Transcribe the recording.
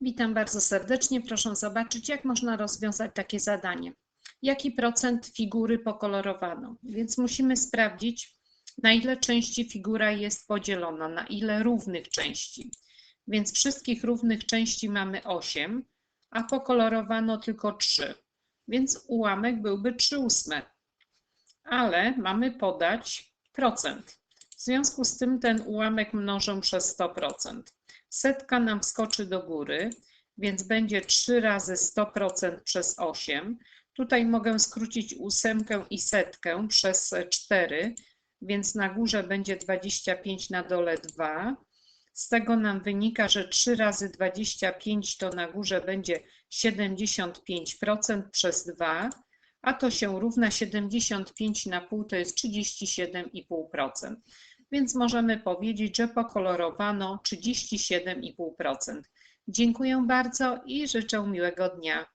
Witam bardzo serdecznie. Proszę zobaczyć, jak można rozwiązać takie zadanie. Jaki procent figury pokolorowano? Więc musimy sprawdzić, na ile części figura jest podzielona, na ile równych części. Więc wszystkich równych części mamy 8, a pokolorowano tylko 3. Więc ułamek byłby 3 ósme. Ale mamy podać procent. W związku z tym ten ułamek mnożę przez 100%. Setka nam skoczy do góry, więc będzie 3 razy 100% przez 8. Tutaj mogę skrócić ósemkę i setkę przez 4, więc na górze będzie 25, na dole 2. Z tego nam wynika, że 3 razy 25 to na górze będzie 75% przez 2, a to się równa 75 na pół to jest 37,5%. Więc możemy powiedzieć, że pokolorowano 37,5%. Dziękuję bardzo i życzę miłego dnia.